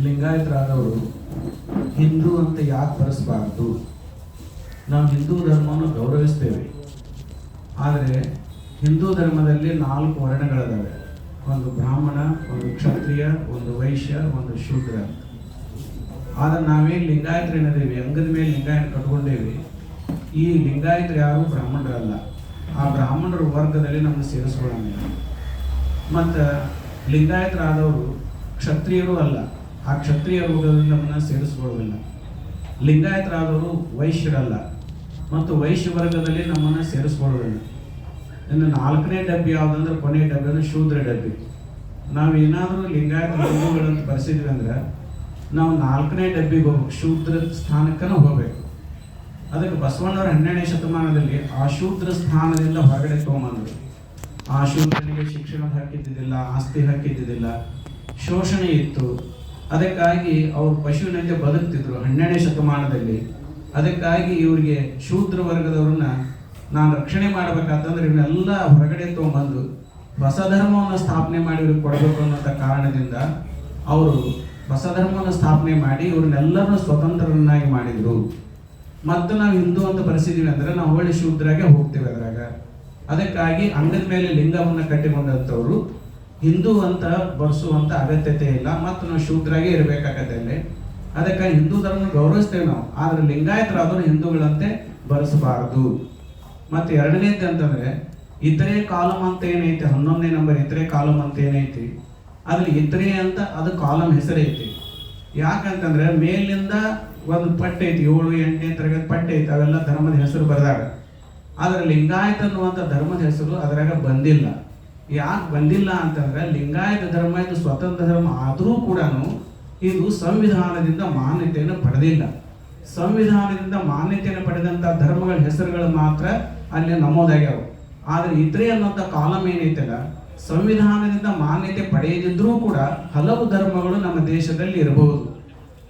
ಲಿಂಗಾಯತರಾದವರು ಹಿಂದೂ ಅಂತ ಯಾಕೆ ಬರೆಸಬಾರ್ದು? ನಾವು ಹಿಂದೂ ಧರ್ಮವನ್ನು ಗೌರವಿಸ್ತೇವೆ. ಆದರೆ ಹಿಂದೂ ಧರ್ಮದಲ್ಲಿ ನಾಲ್ಕು ವರ್ಣಗಳಿದ್ದಾವೆ ಒಂದು ಬ್ರಾಹ್ಮಣ, ಒಂದು ಕ್ಷತ್ರಿಯ, ಒಂದು ವೈಶ್ಯ, ಒಂದು ಶೂದ್ರ. ಆದ್ರೆ ನಾವೇನು ಲಿಂಗಾಯತರೇನದೇವಿ ಅಂಗದ ಮೇಲೆ ಲಿಂಗಾಯತ ಕಟ್ಕೊಂಡೇವಿ. ಈ ಲಿಂಗಾಯತರು ಯಾರು ಬ್ರಾಹ್ಮಣರಲ್ಲ. ಆ ಬ್ರಾಹ್ಮಣರ ವರ್ಗದಲ್ಲಿ ನಮ್ಮನ್ನು ಸೇರಿಸ್ಕೊಳ್ಳೋಣ. ಮತ್ತು ಲಿಂಗಾಯತರಾದವರು ಕ್ಷತ್ರಿಯರು ಅಲ್ಲ. ಆ ಕ್ಷತ್ರಿಯ ರೋಗದಲ್ಲಿ ನಮ್ಮನ್ನು ಸೇರಿಸ್ಕೊಳ್ಳೋದಿಲ್ಲ. ಲಿಂಗಾಯತರಾದವರು ವೈಶ್ಯರಲ್ಲ. ಮತ್ತು ವೈಶ್ಯ ವರ್ಗದಲ್ಲಿ ನಮ್ಮನ್ನು ಸೇರಿಸ್ಕೊಳ್ಳೋದಿಲ್ಲ. ಇನ್ನು ನಾಲ್ಕನೇ ಡಬ್ಬಿ ಯಾವುದಂದ್ರೆ ಕೊನೆ ಡಬ್ಬಿ ಅಂದರೆ ಶೂದ್ರ ಡಬ್ಬಿ. ನಾವು ಏನಾದರೂ ಲಿಂಗಾಯತ ಹಿಂದೂಗಳಂತ ಬರೆಸಿದ್ವಿ ಅಂದ್ರೆ ನಾವು ನಾಲ್ಕನೇ ಡಬ್ಬಿಗೆ ಹೋಗ್ಬೇಕು. ಶೂದ್ರ ಸ್ಥಾನಕ್ಕೂ ಹೋಗ್ಬೇಕು. ಅದಕ್ಕೆ ಬಸವಣ್ಣವರ ಹನ್ನೆರಡನೇ ಶತಮಾನದಲ್ಲಿ ಆ ಶೂದ್ರ ಸ್ಥಾನದಿಂದ ಹೊರಗಡೆ ತೊಗೊಂಬಂದರು. ಆ ಶೂದ್ರನಿಗೆ ಶಿಕ್ಷಣದ ಹಕ್ಕಿದ್ದಿದ್ದಿಲ್ಲ ಆಸ್ತಿ ಹಕ್ಕಿದ್ದಿದ್ದಿಲ್ಲ ಶೋಷಣೆ ಇತ್ತು. ಅದಕ್ಕಾಗಿ ಅವರು ಪಶುವಿನಂತೆ ಬದುಕ್ತಿದ್ರು ಹನ್ನೆರಡನೇ ಶತಮಾನದಲ್ಲಿ. ಅದಕ್ಕಾಗಿ ಇವರಿಗೆ ಶೂದ್ರ ವರ್ಗದವ್ರನ್ನ ನಾನು ರಕ್ಷಣೆ ಮಾಡಬೇಕಾತಂದ್ರೆ ಇವನ್ನೆಲ್ಲ ಹೊರಗಡೆ ತೊಗೊಂಬಂದು ಹೊಸ ಧರ್ಮವನ್ನು ಸ್ಥಾಪನೆ ಮಾಡಿ ಇವ್ರಿಗೆ ಕೊಡಬೇಕು ಅನ್ನೋಂಥ ಕಾರಣದಿಂದ ಅವರು ಹೊಸ ಧರ್ಮವನ್ನು ಸ್ಥಾಪನೆ ಮಾಡಿ ಇವ್ರನ್ನೆಲ್ಲರನ್ನು ಸ್ವತಂತ್ರರನ್ನಾಗಿ ಮಾಡಿದ್ರು. ಮತ್ತು ನಾವು ಹಿಂದೂ ಅಂತ ಬರೆಸಿದೀವಿ ಅಂದರೆ ನಾವು ಒಳ್ಳೆ ಶೂದ್ರಾಗೆ ಹೋಗ್ತೇವೆ ಅದ್ರಾಗ. ಅದಕ್ಕಾಗಿ ಅಂಗದ ಮೇಲೆ ಲಿಂಗವನ್ನು ಕಟ್ಟಿಕೊಂಡಂಥವ್ರು ಹಿಂದೂ ಅಂತ ಬರ್ಸುವಂತ ಅಗತ್ಯತೆ ಇಲ್ಲ, ಮತ್ತು ನಾವು ಶೂದ್ರಾಗೆ ಇರಬೇಕಾಗತ್ತೆ ಅಲ್ಲಿ. ಅದಕ್ಕೆ ಹಿಂದೂ ಧರ್ಮ ಗೌರವಿಸ್ತೇವೆ ನಾವು. ಆದ್ರೆ ಲಿಂಗಾಯತರಾದವರು ಹಿಂದೂಗಳಂತೆ ಬರೆಸಬಾರದು. ಮತ್ತು ಎರಡನೇದು ಅಂತಂದರೆ, ಇತರೆ ಕಾಲಮ್ ಅಂತ ಏನೈತಿ? ಹನ್ನೊಂದನೇ ನಂಬರ್ ಇತರೆ ಕಾಲಮ್ ಅಂತ ಏನೈತಿ? ಅದ್ರಲ್ಲಿ ಇತರೆ ಅಂತ ಅದು ಕಾಲಮ್ ಹೆಸರೈತಿ. ಯಾಕಂತಂದ್ರೆ ಮೇಲಿಂದ ಒಂದು ಪಟ್ಟೆ ಐತಿ, ಏಳು, ಎಂಟನೇ ತರಗತಿ ಪಟ್ಟೆ ಐತಿ, ಅವೆಲ್ಲ ಧರ್ಮದ ಹೆಸರು ಬರೆದಾಗ ಆದ್ರೆ ಲಿಂಗಾಯತ ಅನ್ನುವಂಥ ಧರ್ಮದ ಹೆಸರು ಅದರಾಗ ಬಂದಿಲ್ಲ. ಯಾಕೆ ಬಂದಿಲ್ಲ ಅಂತಂದ್ರೆ ಲಿಂಗಾಯತ ಧರ್ಮ ಇದು ಸ್ವತಂತ್ರ ಧರ್ಮ ಆದರೂ ಕೂಡ ಇದು ಸಂವಿಧಾನದಿಂದ ಮಾನ್ಯತೆಯನ್ನು ಪಡೆದಿಲ್ಲ. ಸಂವಿಧಾನದಿಂದ ಮಾನ್ಯತೆಯನ್ನು ಪಡೆದಂಥ ಧರ್ಮಗಳ ಹೆಸರುಗಳು ಮಾತ್ರ ಅಲ್ಲಿ ನಮೂದಾಗ್ಯಾವ. ಆದರೆ ಇತರೆ ಅನ್ನುವಂಥ ಕಾಲಂ ಏನೈತಲ್ಲ ಸಂವಿಧಾನದಿಂದ ಮಾನ್ಯತೆ ಪಡೆಯದಿದ್ರೂ ಕೂಡ ಹಲವು ಧರ್ಮಗಳು ನಮ್ಮ ದೇಶದಲ್ಲಿ ಇರಬಹುದು.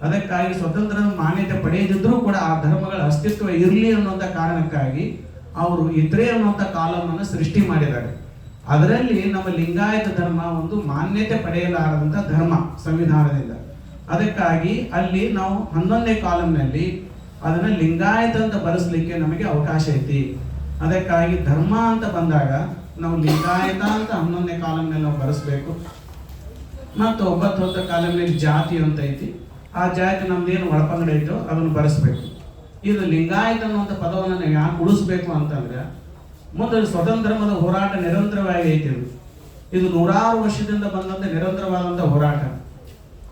ಅದಕ್ಕಾಗಿ ಸ್ವತಂತ್ರ ಮಾನ್ಯತೆ ಪಡೆಯದಿದ್ರೂ ಕೂಡ ಆ ಧರ್ಮಗಳ ಅಸ್ತಿತ್ವ ಇರಲಿ ಅನ್ನುವಂಥ ಕಾರಣಕ್ಕಾಗಿ ಅವರು ಇತರೆ ಅನ್ನುವಂಥ ಕಾಲಮನ್ನು ಸೃಷ್ಟಿ ಮಾಡಿದ್ದಾರೆ. ಅದರಲ್ಲಿ ನಮ್ಮ ಲಿಂಗಾಯತ ಧರ್ಮ ಒಂದು ಮಾನ್ಯತೆ ಪಡೆಯಲಾರದಂತ ಧರ್ಮ, ಸಂವಿಧಾನದಿಂದ. ಅದಕ್ಕಾಗಿ ಅಲ್ಲಿ ನಾವು ಹನ್ನೊಂದನೇ ಕಾಲಂನಲ್ಲಿ ಅದನ್ನ ಲಿಂಗಾಯತ ಅಂತ ಬರೆಸ್ಲಿಕ್ಕೆ ನಮಗೆ ಅವಕಾಶ ಐತಿ. ಅದಕ್ಕಾಗಿ ಧರ್ಮ ಅಂತ ಬಂದಾಗ ನಾವು ಲಿಂಗಾಯತ ಅಂತ ಹನ್ನೊಂದನೇ ಕಾಲಂನಲ್ಲಿ ನಾವು ಬರೆಸ್ಬೇಕು. ಮತ್ತು ಒಂಬತ್ತು ಕಾಲಂನಲ್ಲಿ ಜಾತಿ ಅಂತ ಐತಿ. ಆ ಜಾತಿ ನಮ್ದೇನು ಒಳಪಂಗಡ ಐತೋ ಅದನ್ನು ಬರೆಸ್ಬೇಕು. ಇದು ಲಿಂಗಾಯತ ಅನ್ನುವಂಥ ಪದವನ್ನು ನಾವು ಯಾಕೆ ಉಳಿಸ್ಬೇಕು ಅಂತಂದ್ರೆ ಮುಂದೆ ಸ್ವತಂತ್ರ ಧರ್ಮದ ಹೋರಾಟ ನಿರಂತರವಾಗಿ ಐತಿ ಇದು. ನೂರಾರು ವರ್ಷದಿಂದ ಬಂದಂತ ನಿರಂತರವಾದಂಥ ಹೋರಾಟ.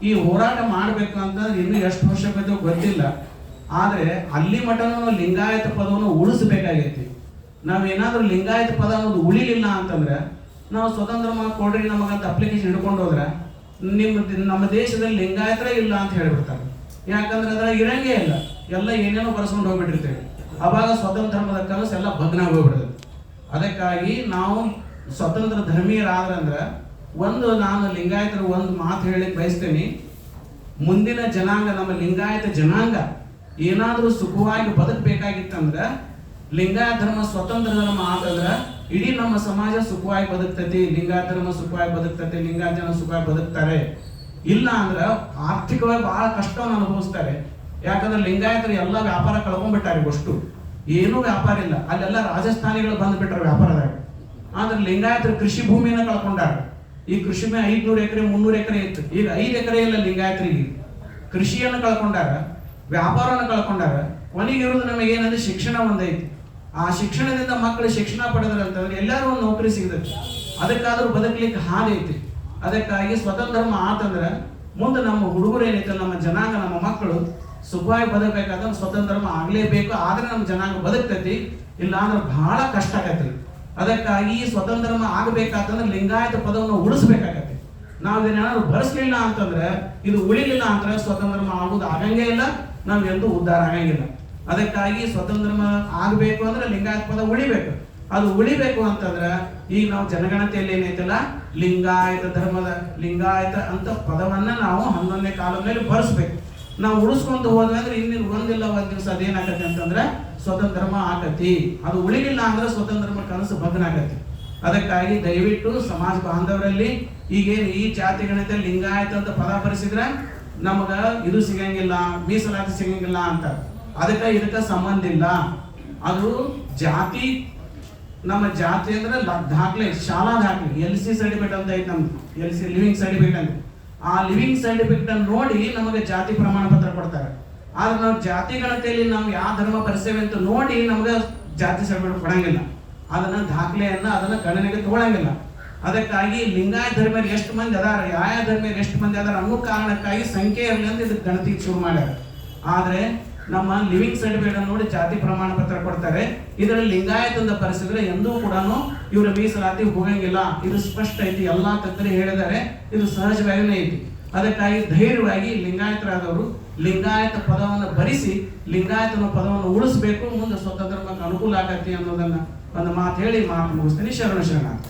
ಈ ಹೋರಾಟ ಮಾಡಬೇಕು ಅಂತ ಇನ್ನೂ ಎಷ್ಟು ವರ್ಷ ಬೇಕು ಗೊತ್ತಿಲ್ಲ. ಆದರೆ ಅಲ್ಲಿ ನಾವು ಲಿಂಗಾಯತ ಪದವನ್ನು ಉಳಿಸಬೇಕಾಗೈತಿ. ನಾವೇನಾದ್ರೂ ಲಿಂಗಾಯತ ಪದ ಅನ್ನೋದು ಉಳಿಲಿಲ್ಲ ಅಂತಂದ್ರೆ ನಾವು ಸ್ವತಂತ್ರ ಕೊಡ್ರಿ ನಮಗಂತ ಅಪ್ಲಿಕೇಶನ್ ಹಿಡ್ಕೊಂಡು ಹೋದ್ರೆ ನಿಮ್ಮ ನಮ್ಮ ದೇಶದಲ್ಲಿ ಲಿಂಗಾಯತರೇ ಇಲ್ಲ ಅಂತ ಹೇಳಿಬಿಡ್ತಾರೆ. ಯಾಕಂದ್ರೆ ಅದರ ಇರಂಗೇ ಇಲ್ಲ. ಎಲ್ಲ ಏನೇನೋ ಬರ್ಸ್ಕೊಂಡು ಹೋಗ್ಬಿಟ್ಟಿರ್ತೇವೆ. ಅವಾಗ ಸ್ವತಂತ್ರ ಕನಸು ಎಲ್ಲ ಭಗ್ನ ಹೋಗ್ಬಿಡ್ತದೆ ಅದಕ್ಕಾಗಿ ನಾವು ಸ್ವತಂತ್ರ ಧರ್ಮೀಯರಾದ್ರಂದ್ರೆ ಒಂದು ನಾನು ಲಿಂಗಾಯತರ ಒಂದು ಮಾತು ಹೇಳಿ ಬಯಸ್ತೇನೆ. ಮುಂದಿನ ಜನಾಂಗ ನಮ್ಮ ಲಿಂಗಾಯತ ಜನಾಂಗ ಏನಾದರೂ ಸುಖವಾಗಿ ಬದುಕಬೇಕಾಗಿತ್ತಂದ್ರೆ ಲಿಂಗಾಯತ ಧರ್ಮ ಸ್ವತಂತ್ರ ಧರ್ಮ ಆದ್ರೆ ಇಡೀ ನಮ್ಮ ಸಮಾಜ ಸುಖವಾಗಿ ಬದುಕ್ತೈತಿ, ಲಿಂಗಾಯತ ಧರ್ಮ ಸುಖವಾಗಿ ಬದುಕ್ತೈತಿ, ಲಿಂಗಾಯತ ಜನ ಸುಖವಾಗಿ ಬದುಕ್ತಾರೆ. ಇಲ್ಲ ಅಂದ್ರೆ ಆರ್ಥಿಕವಾಗಿ ಬಹಳ ಕಷ್ಟವನ್ನು ಅನುಭವಿಸ್ತಾರೆ. ಯಾಕಂದ್ರೆ ಲಿಂಗಾಯತರು ಎಲ್ಲ ವ್ಯಾಪಾರ ಕಳ್ಕೊಂಡ್ಬಿಟ್ಟಾರೆ ಅಷ್ಟು ಏನೂ ವ್ಯಾಪಾರ ಇಲ್ಲ. ಅಲ್ಲೆಲ್ಲ ರಾಜಸ್ಥಾನಿಗಳು ಬಂದ್ಬಿಟ್ರೆ ವ್ಯಾಪಾರದಾಗ. ಆದ್ರೆ ಲಿಂಗಾಯತರು ಕೃಷಿ ಭೂಮಿಯನ್ನ ಕಳ್ಕೊಂಡಾರ. ಈ ಕೃಷಿ ಮೇಲೆ ಐದ್ನೂರು ಎಕರೆ, ಮುನ್ನೂರು ಎಕರೆ ಇತ್ತು. ಈಗ ಐದು ಎಕರೆ ಇಲ್ಲ ಲಿಂಗಾಯತರಿಗೆ. ಕೃಷಿಯನ್ನು ಕಳ್ಕೊಂಡಾರ, ವ್ಯಾಪಾರವನ್ನು ಕಳ್ಕೊಂಡಾರ. ನಮಗೆ ಏನಂದ್ರೆ ಶಿಕ್ಷಣ ಒಂದೈತಿ. ಆ ಶಿಕ್ಷಣದಿಂದ ಮಕ್ಕಳು ಶಿಕ್ಷಣ ಪಡೆದ್ರೆ ಅಂತಂದ್ರೆ ಎಲ್ಲರೂ ಒಂದು ನೌಕರಿ ಸಿಗದ ಅದಕ್ಕಾದ್ರೂ ಬದುಕಲಿಕ್ಕೆ ಹಾನಿ ಐತಿ ಅದಕ್ಕಾಗಿ ಸ್ವತಂತ್ರ ಧರ್ಮ ಆತಂದ್ರೆ, ಮುಂದೆ ನಮ್ಮ ಹುಡುಗರು ಏನೈತೆ, ನಮ್ಮ ಜನಾಂಗ, ನಮ್ಮ ಮಕ್ಕಳು ಸುಖವಾಗಿ ಬದುಕಬೇಕಾದ್ರೆ ಸ್ವತಂತ್ರ ಆಗಲೇಬೇಕು. ಆದ್ರೆ ನಮ್ಮ ಜನಾಂಗ ಬದುಕ್ತೈತಿ. ಇಲ್ಲ ಅಂದ್ರೆ ಬಹಳ ಕಷ್ಟ ಆಗತ್ತೆ. ಅದಕ್ಕಾಗಿ ಸ್ವತಂತ್ರ ಆಗಬೇಕಾತಂದ್ರೆ ಲಿಂಗಾಯತ ಪದವನ್ನು ಉಳಿಸ್ಬೇಕಾಗತ್ತೆ. ನಾವು ಇದನ್ನೇನಾದ್ರು ಬಳಸಲಿಲ್ಲ ಅಂತಂದ್ರೆ, ಇದು ಉಳಿಲಿಲ್ಲ ಅಂದ್ರೆ ಸ್ವತಂತ್ರ ಆಗೋದು ಆಗಂಗೇ ಇಲ್ಲ. ನಾವು ಎಂದೂ ಉದ್ಧಾರ ಆಗಂಗಿಲ್ಲ. ಅದಕ್ಕಾಗಿ ಸ್ವತಂತ್ರ ಆಗಬೇಕು ಅಂದ್ರೆ ಲಿಂಗಾಯತ ಪದ ಉಳಿಬೇಕು. ಅದು ಉಳಿಬೇಕು ಅಂತಂದ್ರೆ, ಈಗ ನಾವು ಜನಗಣತಿಯಲ್ಲಿ ಏನೈತಲ್ಲ, ಲಿಂಗಾಯತ ಧರ್ಮದ ಲಿಂಗಾಯತ ಅಂತ ಪದವನ್ನ ನಾವು ಹನ್ನೊಂದನೇ ಕಾಲದಲ್ಲಿ ಬಳಸ್ಬೇಕು ನಾವು ಉಳಿಸ್ಕೊಂತ ಹೋದ್ವಿ ಇನ್ನಿನ ಒಂದಿಲ್ಲ ಒಂದ್ ದಿವಸ ಅದೇನಾಗತ್ತೆ ಅಂತಂದ್ರೆ ಸ್ವತಂತ್ರ ಧರ್ಮ ಆಗತಿ ಅದು ಉಳಿಲಿಲ್ಲ ಅಂದ್ರೆ ಸ್ವತಂತ್ರ ಧರ್ಮ ಕನಸು ಭಗ್ನ ಆಗತ್ತೆ ಅದಕ್ಕಾಗಿ ದಯವಿಟ್ಟು ಸಮಾಜ ಬಾಂಧವರಲ್ಲಿ ಈಗೇನು ಈ ಜಾತಿ ಗಣಿತ ಲಿಂಗಾಯತ ಅಂತ ಪದ ಬರೆಸಿದ್ರೆ ನಮಗ ಇದು ಸಿಗಂಗಿಲ್ಲ, ಮೀಸಲಾತಿ ಸಿಗಂಗಿಲ್ಲ ಅಂತ. ಅದಕ್ಕೆ ಇದಕ್ಕೆ ಸಂಬಂಧ ಇಲ್ಲ. ಅದು ಜಾತಿ, ನಮ್ಮ ಜಾತಿ ಅಂದ್ರೆ ದಾಖಲೆ ಶಾಲಾ ದಾಖಲೆ ಎಲ್ ಸಿ ಸರ್ಟಿಫಿಕೇಟ್ ಅಂತ ಐತೆ ನಮ್ದು. ಎಲ್ ಸಿ ಲಿವಿಂಗ್ ಸರ್ಟಿಫಿಕೇಟ್ ಅಂತ ಆ ಲಿವಿಂಗ್ ಸರ್ಟಿಫಿಕೇಟ್ ಅನ್ನು ನೋಡಿ ನಮಗೆ ಜಾತಿ ಪ್ರಮಾಣ ಪತ್ರ ಕೊಡ್ತಾರೆ. ಆದ್ರೆ ನಾವು ಜಾತಿ ಗಣತೆಯಲ್ಲಿ ನಾವು ಯಾವ ಧರ್ಮ ಬರೆಸ್ತೇವೆ ಅಂತ ನೋಡಿ ನಮಗೆ ಜಾತಿ ಸರ್ಟಿಫಿಕೇಟ್ ಕೊಡಂಗಿಲ್ಲ. ಅದನ್ನ ದಾಖಲೆಯನ್ನ ಅದನ್ನ ಗಣನೆಗೆ ತಗೊಳಂಗಿಲ್ಲ. ಅದಕ್ಕಾಗಿ ಲಿಂಗಾಯತ ಧರ್ಮೀಯರು ಎಷ್ಟು ಮಂದಿ ಅದಾರ ಯಾವ ಧರ್ಮೀಯರು ಎಷ್ಟು ಮಂದಿ ಅದಾರ ಅನ್ನೋ ಕಾರಣಕ್ಕಾಗಿ ಸಂಖ್ಯೆ ಇರಲಿ ಅಂತ ಇದಕ್ಕೆ ಗಣತಿ ಶುರು ಮಾಡ್ಯಾರ. ಆದ್ರೆ ನಮ್ಮ ಲಿವಿಂಗ್ ಸರ್ಟಿಫಿಕೇಟ್ ನೋಡಿ ಜಾತಿ ಪ್ರಮಾಣ ಪತ್ರ ಕೊಡ್ತಾರೆ. ಇದರಲ್ಲಿ ಲಿಂಗಾಯತ ಅಂತ ಪರಿಸಿದ್ರೆ ಎಂದೂ ಕೂಡ ಇವರ ಮೀಸಲಾತಿ ಹೋಗಂಗಿಲ್ಲ. ಇದು ಸ್ಪಷ್ಟ ಐತಿ. ಎಲ್ಲಾ ತಜ್ಞರು ಹೇಳಿದ್ದಾರೆ. ಇದು ಸಹಜವಾಗಿನೇ ಐತಿ. ಅದಕ್ಕಾಗಿ ಧೈರ್ಯವಾಗಿ ಲಿಂಗಾಯತರಾದವರು ಲಿಂಗಾಯತ ಪದವನ್ನು ಭರಿಸಿ ಲಿಂಗಾಯತನ ಪದವನ್ನು ಉಳಿಸಬೇಕು. ಮುಂದೆ ಸ್ವತಂತ್ರ ಅನುಕೂಲ ಆಗತ್ತೆ ಅನ್ನೋದನ್ನ ಒಂದು ಮಾತು ಹೇಳಿ ಮಾತು ಮುಗಿಸ್ತೀನಿ. ಶರಣ ಶರಣ